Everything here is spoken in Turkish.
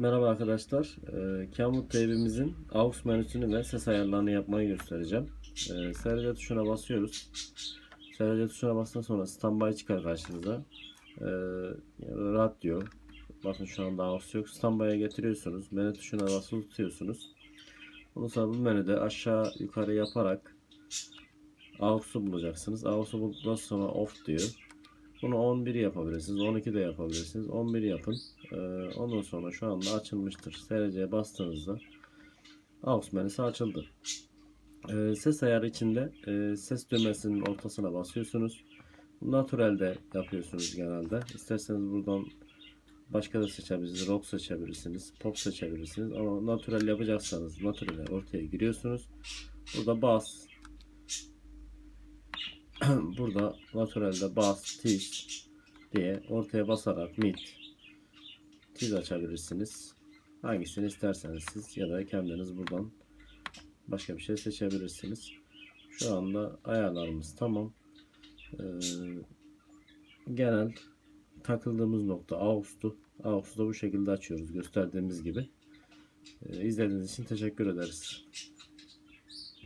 Merhaba arkadaşlar. Ee, Camwood TV'mizin AUX menüsünü ve ses ayarlarını yapmayı göstereceğim. Ee, SRC tuşuna basıyoruz. SRC tuşuna bastıktan sonra standby çıkar karşınıza. Ee, yani radyo. Bakın şu anda AUX yok. Standby'a getiriyorsunuz. Menü tuşuna basılı tutuyorsunuz. Ondan sonra bu menüde aşağı yukarı yaparak AUX'u bulacaksınız. AUX'u bulduktan sonra off diyor. Bunu 11 yapabilirsiniz. 12 de yapabilirsiniz. 11 yapın. Ee, ondan sonra şu anda açılmıştır. SRC'ye bastığınızda AUX menüsü açıldı. Ee, ses ayarı içinde e, ses düğmesinin ortasına basıyorsunuz. Natural'de yapıyorsunuz genelde. İsterseniz buradan başka da seçebilirsiniz. Rock seçebilirsiniz. Pop seçebilirsiniz. Ama natural yapacaksanız natural'e ortaya giriyorsunuz. Burada bas, burada naturalde bas, tiz diye ortaya basarak mid tiz açabilirsiniz. Hangisini isterseniz siz ya da kendiniz buradan başka bir şey seçebilirsiniz. Şu anda ayarlarımız tamam. Ee, genel takıldığımız nokta AUX'tu. AUX'u da bu şekilde açıyoruz gösterdiğimiz gibi. Ee, izlediğiniz için teşekkür ederiz.